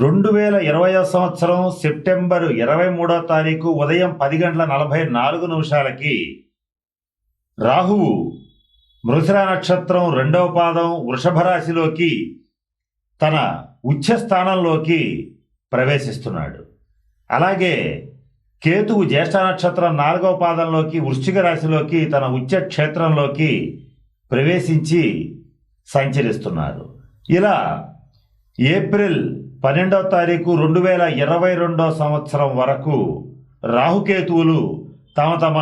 రెండు వేల ఇరవై సంవత్సరం సెప్టెంబర్ ఇరవై మూడో తారీఖు ఉదయం పది గంటల నలభై నాలుగు నిమిషాలకి రాహువు మృగశిర నక్షత్రం రెండవ పాదం వృషభ రాశిలోకి తన ఉచ్చ స్థానంలోకి ప్రవేశిస్తున్నాడు. అలాగే కేతువు జ్యేష్ఠ నక్షత్రం నాలుగవ పాదంలోకి వృశ్చిక రాశిలోకి తన ఉచ్చ క్షేత్రంలోకి ప్రవేశించి సంచరిస్తున్నారు. ఇలా ఏప్రిల్ పన్నెండవ తారీఖు రెండు వేల ఇరవై రెండవ సంవత్సరం వరకు రాహుకేతువులు తమ తమ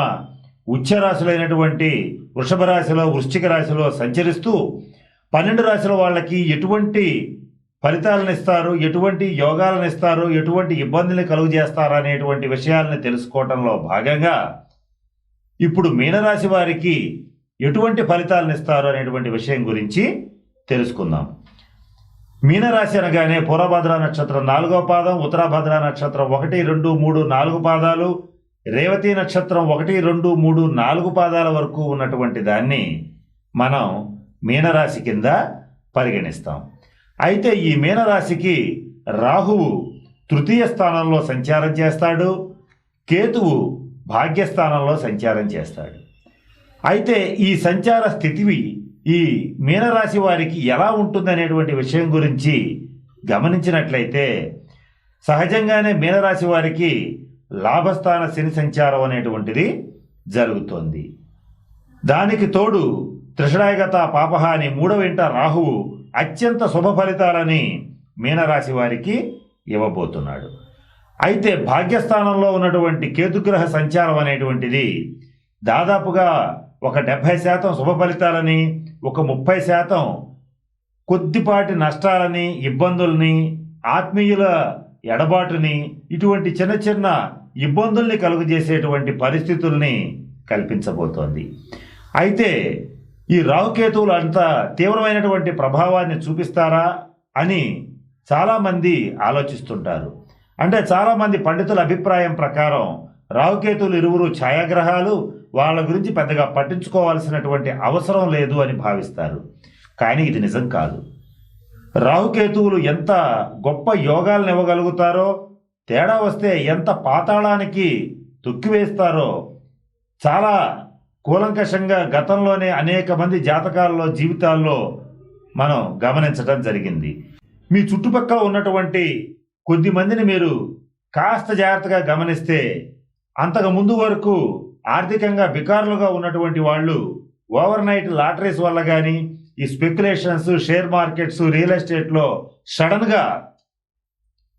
ఉచ్చరాశులైనటువంటి వృషభ రాశిలో వృశ్చిక రాశిలో సంచరిస్తూ పన్నెండు రాశుల వాళ్ళకి ఎటువంటి ఫలితాలను ఇస్తారు ఎటువంటి యోగాలను ఇస్తారు ఎటువంటి ఇబ్బందులు కలుగు చేస్తారు అనేటువంటి విషయాలను తెలుసుకోవడంలో భాగంగా ఇప్పుడు మీనరాశి వారికి ఎటువంటి ఫలితాలను ఇస్తారు అనేటువంటి విషయం గురించి తెలుసుకుందాం. మీనరాశి అనగానే పూర్వభద్ర నక్షత్రం నాలుగో పాదం ఉత్తరాభద్ర నక్షత్రం ఒకటి రెండు మూడు నాలుగు పాదాలు రేవతి నక్షత్రం ఒకటి రెండు మూడు నాలుగు పాదాల వరకు ఉన్నటువంటి దాన్ని మనం మీనరాశి కింద పరిగణిస్తాం. అయితే ఈ మీనరాశికి రాహువు తృతీయ స్థానంలో సంచారం చేస్తాడు కేతువు భాగ్యస్థానంలో సంచారం చేస్తాడు. అయితే ఈ సంచార స్థితివి ఈ మీనరాశి వారికి ఎలా ఉంటుందనేటువంటి విషయం గురించి గమనించినట్లయితే సహజంగానే మీనరాశి వారికి లాభస్థాన శని సంచారం అనేటువంటిది జరుగుతోంది. దానికి తోడు త్రిషడాయగత పాపహాని మూడవ ఇంట రాహువు అత్యంత శుభ ఫలితాలని మీనరాశి వారికి ఇవ్వబోతున్నాడు. అయితే భాగ్యస్థానంలో ఉన్నటువంటి కేతుగ్రహ సంచారం అనేటువంటిది దాదాపుగా ఒక డెబ్భై శాతం శుభ ఫలితాలని ఒక ముప్పై శాతం కొద్దిపాటి నష్టాలని ఇబ్బందుల్ని ఆత్మీయుల ఎడబాటుని ఇటువంటి చిన్న చిన్న ఇబ్బందుల్ని కలుగజేసేటువంటి పరిస్థితుల్ని కల్పించబోతోంది. అయితే ఈ రాహుకేతువులు అంత తీవ్రమైనటువంటి ప్రభావాన్ని చూపిస్తారా అని చాలామంది ఆలోచిస్తుంటారు. అంటే చాలామంది పండితుల అభిప్రాయం ప్రకారం రాహుకేతువులు ఇరువురు ఛాయాగ్రహాలు వాళ్ళ గురించి పెద్దగా పట్టించుకోవాల్సినటువంటి అవసరం లేదు అని భావిస్తారు. కానీ ఇది నిజం కాదు. రాహుకేతువులు ఎంత గొప్ప యోగాలను ఇవ్వగలుగుతారో తేడా వస్తే ఎంత పాతాళానికి తొక్కివేస్తారో చాలా కూలంకషంగా గతంలోనే అనేక మంది జాతకాల్లో జీవితాల్లో మనం గమనించడం జరిగింది. మీ చుట్టుపక్కల ఉన్నటువంటి కొద్ది మందిని మీరు కాస్త జాగ్రత్తగా గమనిస్తే అంతకు ముందు వరకు ఆర్థికంగా బికారులుగా ఉన్నటువంటి వాళ్ళు ఓవర్ నైట్ లాటరీస్ వల్ల కానీ ఈ స్పెక్యులేషన్స్ షేర్ మార్కెట్స్ రియల్ ఎస్టేట్లో సడన్గా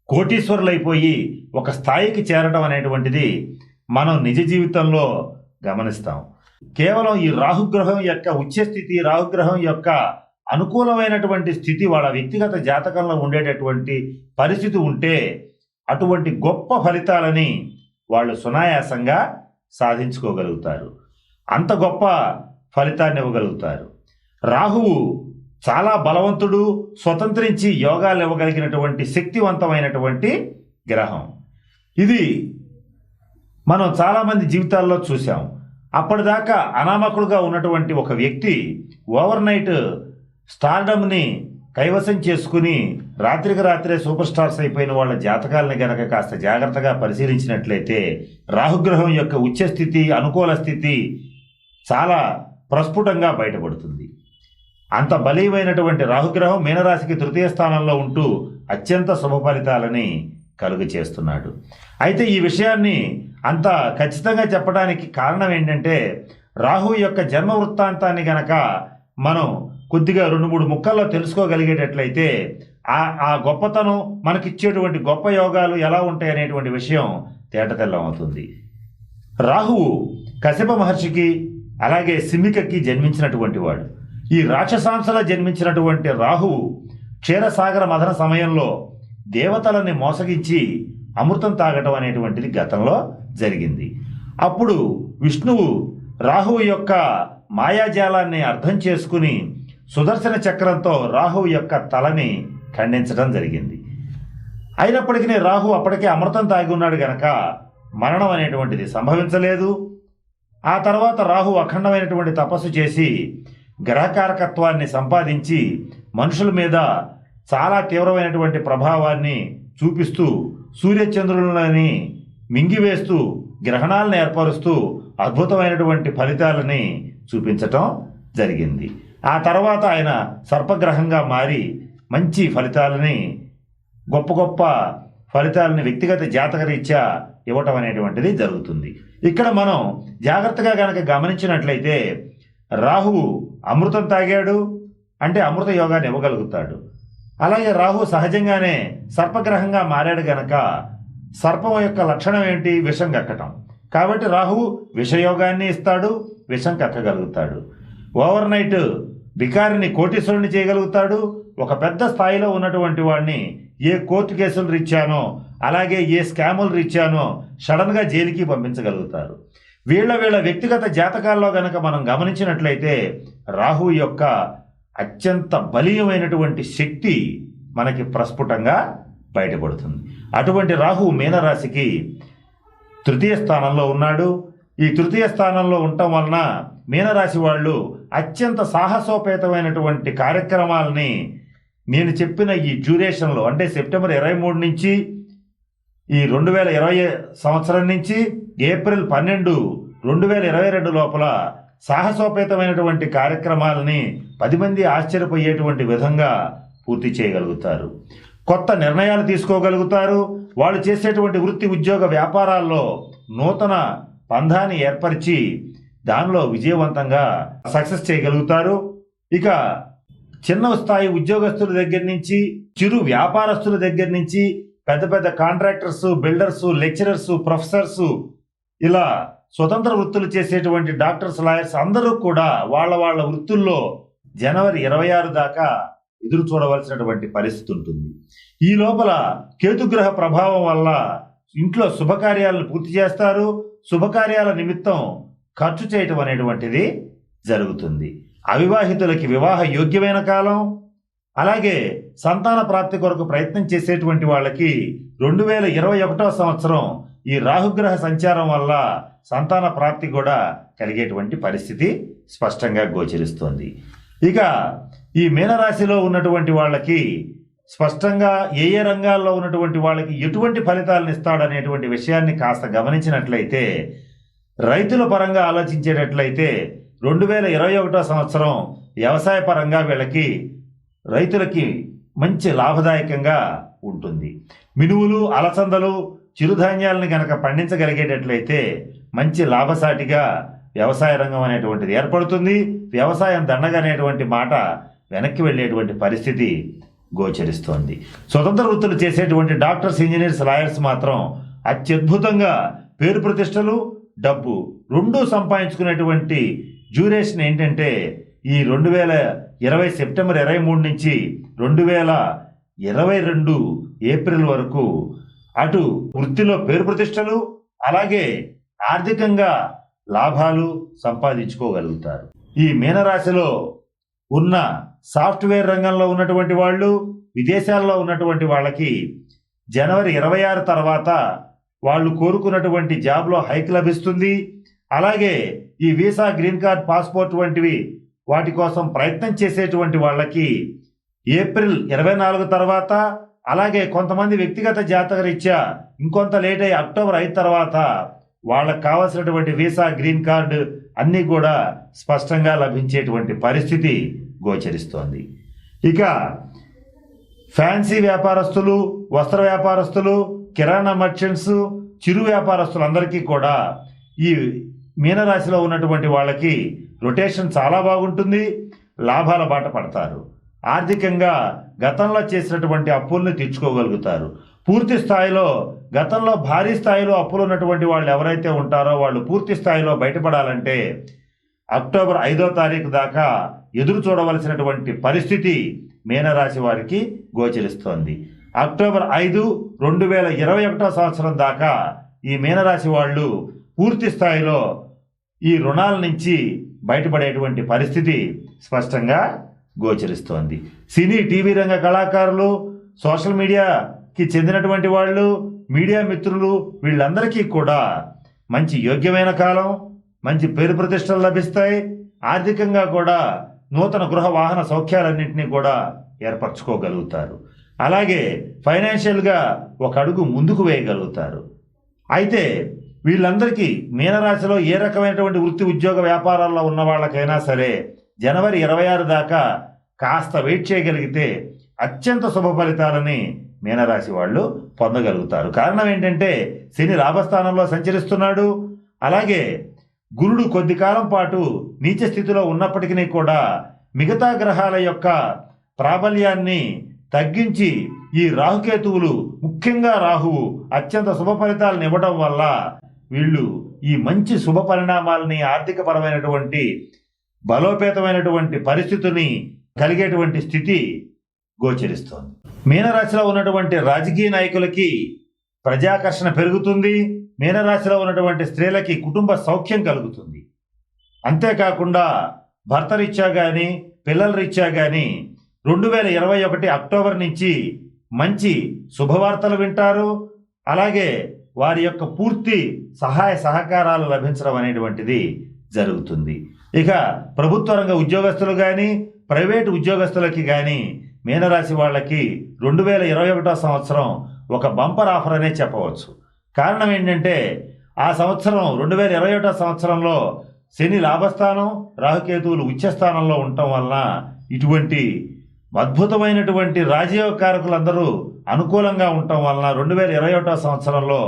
కోటీశ్వరులైపోయి ఒక స్థాయికి చేరడం అనేటువంటిది మనం నిజ జీవితంలో గమనిస్తాం. కేవలం ఈ రాహుగ్రహం యొక్క ఉచ్చస్థితి రాహుగ్రహం యొక్క అనుకూలమైనటువంటి స్థితి వాళ్ళ వ్యక్తిగత జాతకంలో ఉండేటటువంటి పరిస్థితి ఉంటే అటువంటి గొప్ప ఫలితాలని వాళ్ళు సునాయాసంగా సాధించుకోగలుగుతారు. అంత గొప్ప ఫలితాన్ని ఇవ్వగలుగుతారు. రాహువు చాలా బలవంతుడు స్వతంత్రించి యోగాలు ఇవ్వగలిగినటువంటి శక్తివంతమైనటువంటి గ్రహం. ఇది మనం చాలామంది జీవితాల్లో చూసాం అప్పటిదాకా అనామకుడుగా ఉన్నటువంటి ఒక వ్యక్తి ఓవర్ నైట్ స్టార్డమ్ని కైవసం చేసుకుని రాత్రికి రాత్రే సూపర్ స్టార్స్ అయిపోయిన వాళ్ళ జాతకాలను గనక కాస్త జాగ్రత్తగా పరిశీలించినట్లయితే రాహుగ్రహం యొక్క ఉచ్చస్థితి అనుకూల స్థితి చాలా ప్రస్ఫుటంగా బయటపడుతుంది. అంత బలీయమైనటువంటి రాహుగ్రహం మీనరాశికి తృతీయ స్థానంలో ఉంటూ అత్యంత శుభ ఫలితాలని కలుగు చేస్తున్నాడు. అయితే ఈ విషయాన్ని అంత ఖచ్చితంగా చెప్పడానికి కారణం ఏంటంటే రాహు యొక్క జన్మ వృత్తాంతాన్ని గనక మనం కొద్దిగా రెండు మూడు ముక్కల్లో తెలుసుకోగలిగేటట్లయితే ఆ ఆ గొప్పతనం మనకిచ్చేటువంటి గొప్ప యోగాలు ఎలా ఉంటాయి అనేటువంటి విషయం తేటతెల్లం అవుతుంది. రాహువు కశ్యప మహర్షికి అలాగే సిమికకి జన్మించినటువంటి వాడు. ఈ రాక్షసాంశలో జన్మించినటువంటి రాహువు క్షీరసాగర మథన సమయంలో దేవతలని మోసగించి అమృతం తాగటం అనేటువంటిది గతంలో జరిగింది. అప్పుడు విష్ణువు రాహువు యొక్క మాయాజాలాన్ని అర్థం చేసుకుని సుదర్శన చక్రంతో రాహువు యొక్క తలని ఖండించడం జరిగింది. అయినప్పటికీ రాహు అప్పటికే అమృతం తాగి ఉన్నాడు గనక మరణం అనేటువంటిది సంభవించలేదు. ఆ తర్వాత రాహు అఖండమైనటువంటి తపస్సు చేసి గ్రహకారకత్వాన్ని సంపాదించి మనుషుల మీద చాలా తీవ్రమైనటువంటి ప్రభావాన్ని చూపిస్తూ సూర్యచంద్రులని మింగివేస్తూ గ్రహణాలను ఏర్పరుస్తూ అద్భుతమైనటువంటి ఫలితాలని చూపించటం జరిగింది. ఆ తర్వాత ఆయన సర్పగ్రహంగా మారి మంచి ఫలితాలని గొప్ప గొప్ప ఫలితాలని వ్యక్తిగత జాతకరీత్యా ఇవ్వటం అనేటువంటిది జరుగుతుంది. ఇక్కడ మనం జాగ్రత్తగా గనక గమనించినట్లయితే రాహువు అమృతం తాగాడు అంటే అమృత యోగాన్ని ఇవ్వగలుగుతాడు. అలాగే రాహు సహజంగానే సర్పగ్రహంగా మారాడు గనక సర్పం యొక్క లక్షణం ఏంటి? విషం కక్కటం. కాబట్టి రాహువు విషయోగాన్ని ఇస్తాడు విషం కక్కగలుగుతాడు. ఓవర్ నైట్ బికారిని కోటీశ్వరుని చేయగలుగుతాడు. ఒక పెద్ద స్థాయిలో ఉన్నటువంటి వాడిని ఏ కోర్టు కేసులు రీత్యానో అలాగే ఏ స్కాములు రీత్యానో సడన్గా జైలుకి పంపించగలుగుతారు. వీళ్ళ వీళ్ళ వ్యక్తిగత జాతకాల్లో గనక మనం గమనించినట్లయితే రాహు యొక్క అత్యంత బలీయమైనటువంటి శక్తి మనకి ప్రస్ఫుటంగా బయటపడుతుంది. అటువంటి రాహు మీనరాశికి తృతీయ స్థానంలో ఉన్నాడు. ఈ తృతీయ స్థానంలో ఉండటం వలన మీనరాశి వాళ్ళు అత్యంత సాహసోపేతమైనటువంటి కార్యక్రమాలని నేను చెప్పిన ఈ డ్యూరేషన్లో అంటే సెప్టెంబర్ ఇరవై మూడు నుంచి ఈ రెండు వేల ఇరవై సంవత్సరం నుంచి ఏప్రిల్ పన్నెండు రెండు వేల ఇరవై రెండు లోపల సాహసోపేతమైనటువంటి కార్యక్రమాలని పది మంది ఆశ్చర్యపోయేటువంటి విధంగా పూర్తి చేయగలుగుతారు. కొత్త నిర్ణయాలు తీసుకోగలుగుతారు. వాళ్ళు చేసేటువంటి వృత్తి ఉద్యోగ వ్యాపారాల్లో నూతన పంధాన్ని ఏర్పరిచి దానిలో విజయవంతంగా సక్సెస్ చేయగలుగుతారు. ఇక చిన్న స్థాయి ఉద్యోగస్తుల దగ్గర నుంచి చిరు వ్యాపారస్తుల దగ్గర నుంచి పెద్ద పెద్ద కాంట్రాక్టర్స్ బిల్డర్స్ లెక్చరర్స్ ప్రొఫెసర్స్ ఇలా స్వతంత్ర వృత్తులు చేసేటువంటి డాక్టర్స్ లాయర్స్ అందరూ కూడా వాళ్ళ వాళ్ళ వృత్తుల్లో జనవరి ఇరవై ఆరు దాకా ఎదురు చూడవలసినటువంటి పరిస్థితి ఉంటుంది. ఈ లోపల కేతుగ్రహ ప్రభావం వల్ల ఇంట్లో శుభకార్యాలను పూర్తి చేస్తారు. శుభకార్యాల నిమిత్తం ఖర్చు చేయటం అనేటువంటిది జరుగుతుంది. అవివాహితులకి వివాహ యోగ్యమైన కాలం అలాగే సంతాన ప్రాప్తి కొరకు ప్రయత్నం చేసేటువంటి వాళ్ళకి రెండు వేల ఇరవై ఒకటో సంవత్సరం ఈ రాహుగ్రహ సంచారం వల్ల సంతాన ప్రాప్తి కూడా కలిగేటువంటి పరిస్థితి స్పష్టంగా గోచరిస్తోంది. ఇక ఈ మీనరాశిలో ఉన్నటువంటి వాళ్ళకి స్పష్టంగా ఏ ఏ రంగాల్లో ఉన్నటువంటి వాళ్ళకి ఎటువంటి ఫలితాలను ఇస్తాడనేటువంటి విషయాన్ని కాస్త గమనించినట్లయితే రైతుల పరంగా ఆలోచించేటట్లయితే రెండు వేల ఇరవై ఒకటో సంవత్సరం వ్యవసాయ పరంగా వీళ్ళకి రైతులకి మంచి లాభదాయకంగా ఉంటుంది. మినువులు అలసందలు చిరుధాన్యాలను కనుక పండించగలిగేటట్లయితే మంచి లాభసాటిగా వ్యవసాయ రంగం అనేటువంటిది ఏర్పడుతుంది. వ్యవసాయం దండగా అనేటువంటి మాట వెనక్కి వెళ్ళేటువంటి పరిస్థితి గోచరిస్తోంది. స్వతంత్ర వృత్తులు చేసేటువంటి డాక్టర్స్ ఇంజనీర్స్ లాయర్స్ మాత్రం అత్యద్భుతంగా పేరు ప్రతిష్టలు డబ్బు రెండూ సంపాదించుకునేటువంటి డ్యూరేషన్ ఏంటంటే ఈ రెండు వేల ఇరవై సెప్టెంబర్ ఇరవై మూడు నుంచి రెండు వేల ఇరవై రెండు ఏప్రిల్ వరకు అటు వృత్తిలో పేరు ప్రతిష్టలు అలాగే ఆర్థికంగా లాభాలు సంపాదించుకోగలుగుతారు. ఈ మీనరాశిలో ఉన్న సాఫ్ట్వేర్ రంగంలో ఉన్నటువంటి వాళ్ళు విదేశాల్లో ఉన్నటువంటి వాళ్ళకి జనవరి ఇరవై ఆరు తర్వాత వాళ్ళు కోరుకున్నటువంటి జాబ్లో హైక్ లభిస్తుంది. అలాగే ఈ వీసా గ్రీన్ కార్డ్ పాస్పోర్ట్ వంటివి వాటి కోసం ప్రయత్నం చేసేటువంటి వాళ్ళకి ఏప్రిల్ ఇరవై నాలుగు తర్వాత అలాగే కొంతమంది వ్యక్తిగత జాతక రీత్యా ఇంకొంత లేట్ అయ్యి అక్టోబర్ ఐదు తర్వాత వాళ్ళకు కావాల్సినటువంటి వీసా గ్రీన్ కార్డు అన్నీ కూడా స్పష్టంగా లభించేటువంటి పరిస్థితి గోచరిస్తోంది. ఇక ఫ్యాన్సీ వ్యాపారస్తులు వస్త్ర వ్యాపారస్తులు కిరాణా మర్చెంట్స్ చిరు వ్యాపారస్తులందరికీ కూడా ఈ మీనరాశిలో ఉన్నటువంటి వాళ్ళకి రొటేషన్ చాలా బాగుంటుంది. లాభాల బాట పడతారు. ఆర్థికంగా గతంలో చేసినటువంటి అప్పుల్ని తీర్చుకోగలుగుతారు. పూర్తి స్థాయిలో గతంలో భారీ స్థాయిలో అప్పులు ఉన్నటువంటి వాళ్ళు ఎవరైతే ఉంటారో వాళ్ళు పూర్తి స్థాయిలో బయటపడాలంటే అక్టోబర్ ఐదో తారీఖు దాకా ఎదురు చూడవలసినటువంటి పరిస్థితి మీనరాశి వారికి గోచరిస్తోంది. అక్టోబర్ ఐదు రెండు వేల ఇరవై ఒకటో సంవత్సరం దాకా ఈ మీనరాశి వాళ్ళు పూర్తి స్థాయిలో ఈ రుణాల నుంచి బయటపడేటువంటి పరిస్థితి స్పష్టంగా గోచరిస్తోంది. సినీ టీవీ రంగ కళాకారులు సోషల్ మీడియాకి చెందినటువంటి వాళ్ళు మీడియా మిత్రులు వీళ్ళందరికీ కూడా మంచి యోగ్యమైన కాలం మంచి పేరు ప్రతిష్టలు లభిస్తాయి. ఆర్థికంగా కూడా నూతన గృహ వాహన సౌఖ్యాలన్నింటినీ కూడా ఏర్పరచుకోగలుగుతారు. అలాగే ఫైనాన్షియల్గా ఒక అడుగు ముందుకు వేయగలుగుతారు. అయితే వీళ్ళందరికీ మీనరాశిలో ఏ రకమైనటువంటి వృత్తి ఉద్యోగ వ్యాపారాల్లో ఉన్న వాళ్ళకైనా సరే జనవరి ఇరవై ఆరు దాకా కాస్త వెయిట్ చేయగలిగితే అత్యంత శుభ ఫలితాలని మీనరాశి వాళ్ళు పొందగలుగుతారు. కారణం ఏంటంటే శని లాభస్థానంలో సంచరిస్తున్నాడు. అలాగే గురుడు కొద్ది కాలం పాటు నీచ స్థితిలో ఉన్నప్పటికీ కూడా మిగతా గ్రహాల యొక్క ప్రాబల్యాన్ని తగ్గించి ఈ రాహుకేతువులు ముఖ్యంగా రాహువు అత్యంత శుభ ఫలితాలను ఇవ్వడం వల్ల వీళ్ళు ఈ మంచి శుభ పరిణామాలని ఆర్థికపరమైనటువంటి బలోపేతమైనటువంటి పరిస్థితిని కలిగేటువంటి స్థితి గోచరిస్తోంది. మీనరాశిలో ఉన్నటువంటి రాజకీయ నాయకులకి ప్రజాకర్షణ పెరుగుతుంది మీనరాశిలో ఉన్నటువంటి స్త్రీలకి కుటుంబ సౌఖ్యం కలుగుతుంది. అంతేకాకుండా భర్త రీత్యా కానీ పిల్లల రీత్యా కానీ రెండు వేల ఇరవై ఒకటి అక్టోబర్ నుంచి మంచి శుభవార్తలు వింటారు. అలాగే వారి యొక్క పూర్తి సహాయ సహకారాలు లభించడం అనేటువంటిది జరుగుతుంది. ఇక ప్రభుత్వ రంగ ఉద్యోగస్తులు కానీ ప్రైవేటు ఉద్యోగస్తులకి కానీ మీనరాశి వాళ్ళకి రెండు వేల ఇరవై ఒకటో సంవత్సరం ఒక బంపర్ ఆఫర్ అనే చెప్పవచ్చు. కారణం ఏంటంటే ఆ సంవత్సరం రెండు వేల ఇరవై ఒకటో సంవత్సరంలో శని లాభస్థానం రాహుకేతువులు ఉచ్చస్థానంలో ఉండటం వలన ఇటువంటి అద్భుతమైనటువంటి రాజయోగ కారకులందరూ అనుకూలంగా ఉండటం వలన రెండు వేల ఇరవై ఒకటో సంవత్సరంలో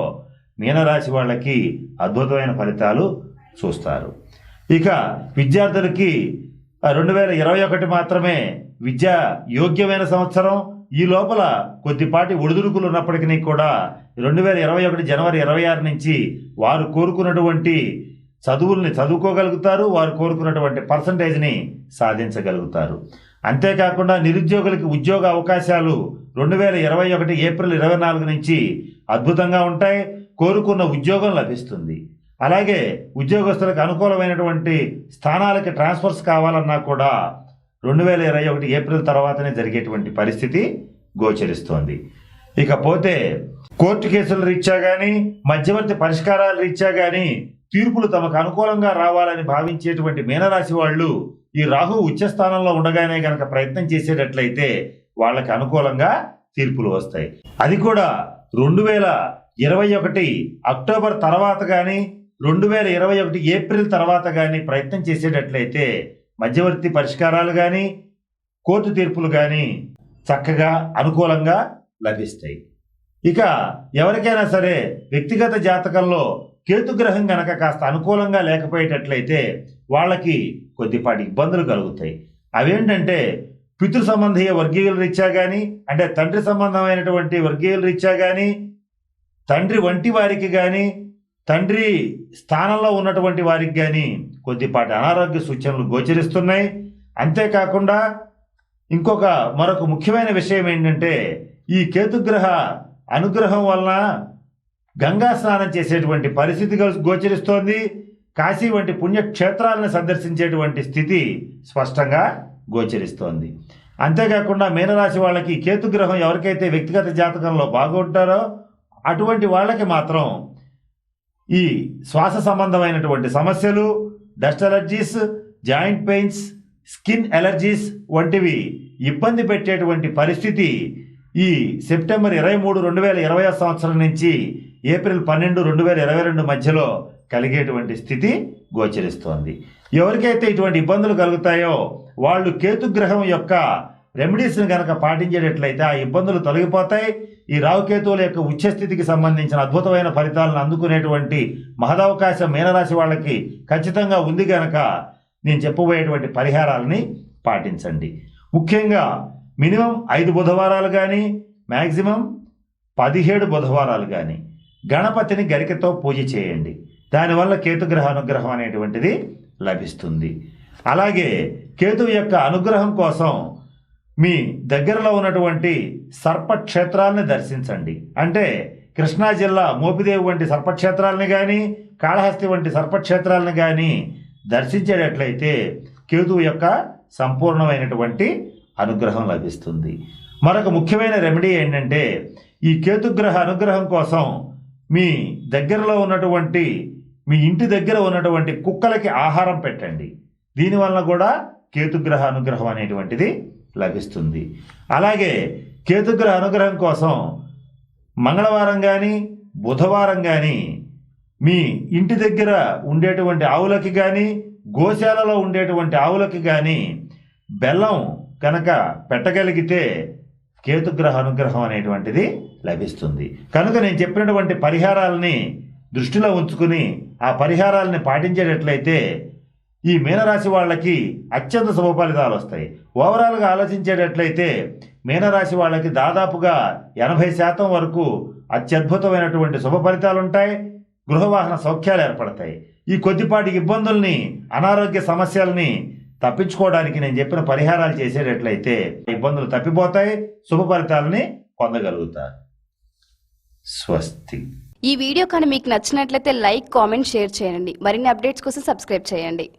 మీనరాశి వాళ్ళకి అద్భుతమైన ఫలితాలు చూస్తారు. ఇక విద్యార్థులకి రెండు వేల ఇరవై ఒకటి మాత్రమే విద్యా యోగ్యమైన సంవత్సరం ఈ లోపల కొద్దిపాటి ఒడిదుడుకులు ఉన్నప్పటికీ కూడా రెండు వేల ఇరవై ఒకటి జనవరి ఇరవై ఆరు నుంచి వారు కోరుకున్నటువంటి చదువుల్ని చదువుకోగలుగుతారు వారు కోరుకున్నటువంటి పర్సంటేజ్ని సాధించగలుగుతారు. అంతేకాకుండా నిరుద్యోగులకి ఉద్యోగ అవకాశాలు రెండు వేల ఇరవై ఒకటి ఏప్రిల్ ఇరవై నాలుగు నుంచి అద్భుతంగా ఉంటాయి కోరుకున్న ఉద్యోగం లభిస్తుంది. అలాగే ఉద్యోగస్తులకు అనుకూలమైనటువంటి స్థానాలకి ట్రాన్స్ఫర్స్ కావాలన్నా కూడా రెండు వేల ఇరవై ఒకటి ఏప్రిల్ తర్వాతనే జరిగేటువంటి పరిస్థితి గోచరిస్తోంది. ఇకపోతే కోర్టు కేసుల రీత్యా కానీ మధ్యవర్తి పరిష్కారాల రీత్యా కానీ తీర్పులు తమకు అనుకూలంగా రావాలని భావించేటువంటి మీనరాశి వాళ్ళు ఈ రాహు ఉచ్చస్థానంలో ఉండగానే గనక ప్రయత్నం చేసేటట్లయితే వాళ్ళకి అనుకూలంగా తీర్పులు వస్తాయి. అది కూడా రెండు వేల ఇరవై ఒకటి అక్టోబర్ తర్వాత కానీ రెండు వేల ఇరవై ఒకటి ఏప్రిల్ తర్వాత కానీ ప్రయత్నం చేసేటట్లయితే మధ్యవర్తి పరిష్కారాలు కానీ కోర్టు తీర్పులు కానీ చక్కగా అనుకూలంగా లభిస్తాయి. ఇక ఎవరికైనా సరే వ్యక్తిగత జాతకంలో కేతుగ్రహం గనక కాస్త అనుకూలంగా లేకపోయేటట్లయితే వాళ్ళకి కొద్దిపాటి ఇబ్బందులు కలుగుతాయి. అవేంటంటే పితృ సంబంధీయ వర్గీయుల రీత్యా కానీ అంటే తండ్రి సంబంధమైనటువంటి వర్గీయుల రీత్యా కానీ తండ్రి వంటి వారికి కానీ తండ్రి స్థానంలో ఉన్నటువంటి వారికి కానీ కొద్దిపాటి అనారోగ్య సూచనలు గోచరిస్తున్నాయి. అంతేకాకుండా ఇంకొక మరొక ముఖ్యమైన విషయం ఏంటంటే ఈ కేతుగ్రహ అనుగ్రహం వలన గంగా స్నానం చేసేటువంటి పరిస్థితి గోచరిస్తోంది. కాశీ వంటి పుణ్యక్షేత్రాలను సందర్శించేటువంటి స్థితి స్పష్టంగా గోచరిస్తోంది. అంతేకాకుండా మీనరాశి వాళ్ళకి కేతుగ్రహం ఎవరికైతే వ్యక్తిగత జాతకంలో బాగుంటారో అటువంటి వాళ్ళకి మాత్రం ఈ శ్వాస సంబంధమైనటువంటి సమస్యలు dust allergies joint pains skin allergies వంటివి ఇబ్బంది పెట్టేటువంటి పరిస్థితి ఈ సెప్టెంబర్ ఇరవై మూడు రెండు వేల ఇరవై సంవత్సరం నుంచి ఏప్రిల్ పన్నెండు రెండు వేల ఇరవై రెండు మధ్యలో కలిగేటువంటి స్థితి గోచరిస్తోంది. ఎవరికైతే ఇటువంటి ఇబ్బందులు కలుగుతాయో వాళ్ళు కేతుగ్రహం యొక్క రెమెడీస్ని కనుక పాటించేటట్లయితే ఆ ఇబ్బందులు తొలగిపోతాయి. ఈ రావుకేతువుల యొక్క ఉచ్చస్థితికి సంబంధించిన అద్భుతమైన ఫలితాలను అందుకునేటువంటి మహదవకాశం మీనరాశి వాళ్ళకి ఖచ్చితంగా ఉంది కనుక నేను చెప్పబోయేటువంటి పరిహారాలని పాటించండి. ముఖ్యంగా మినిమం ఐదు బుధవారాలు కానీ మ్యాక్సిమం పదిహేడు బుధవారాలు కానీ గణపతిని గరికతో పూజ చేయండి. దానివల్ల కేతుగ్రహ అనుగ్రహం అనేటువంటిది లభిస్తుంది. అలాగే కేతు యొక్క అనుగ్రహం కోసం మీ దగ్గరలో ఉన్నటువంటి సర్పక్షేత్రాలని దర్శించండి. అంటే కృష్ణా జిల్లా మోపిదేవి వంటి సర్పక్షేత్రాలని కానీ కాళహస్తి వంటి సర్పక్షేత్రాలను కానీ దర్శించేటట్లయితే కేతువు యొక్క సంపూర్ణమైనటువంటి అనుగ్రహం లభిస్తుంది. మరొక ముఖ్యమైన రెమెడీ ఏంటంటే ఈ కేతుగ్రహ అనుగ్రహం కోసం మీ దగ్గరలో ఉన్నటువంటి మీ ఇంటి దగ్గర ఉన్నటువంటి కుక్కలకి ఆహారం పెట్టండి. దీనివల్ల కూడా కేతుగ్రహ అనుగ్రహం అనేటువంటిది లభిస్తుంది. అలాగే కేతుగ్రహ అనుగ్రహం కోసం మంగళవారం కానీ బుధవారం కానీ మీ ఇంటి దగ్గర ఉండేటువంటి ఆవులకి కానీ గోశాలలో ఉండేటువంటి ఆవులకి కానీ బెల్లం కనుక పెట్టగలిగితే కేతుగ్రహ అనుగ్రహం అనేటువంటిది లభిస్తుంది. కనుక నేను చెప్పినటువంటి పరిహారాలని దృష్టిలో ఉంచుకుని ఆ పరిహారాలని పాటించేటట్లయితే ఈ మీనరాశి వాళ్ళకి అత్యంత శుభ ఫలితాలు వస్తాయి. ఓవరాల్గా ఆలోచించేటట్లయితే మీనరాశి వాళ్ళకి దాదాపుగా ఎనభై శాతం వరకు అత్యద్భుతమైనటువంటి శుభ ఫలితాలు ఉంటాయి గృహవాహన సౌఖ్యాలు ఏర్పడతాయి. ఈ కొద్దిపాటి ఇబ్బందుల్ని అనారోగ్య సమస్యల్ని తప్పించుకోవడానికి నేను చెప్పిన పరిహారాలు చేసేటట్లయితే ఇబ్బందులు తప్పిపోతాయి. శుభ ఫలితాలని పొందగలుగుతారు. స్వస్తి. ఈ వీడియో కానీ మీకు నచ్చినట్లయితే లైక్ కామెంట్ షేర్ చేయండి. మరిన్ని అప్డేట్స్ కోసం సబ్స్క్రైబ్ చేయండి.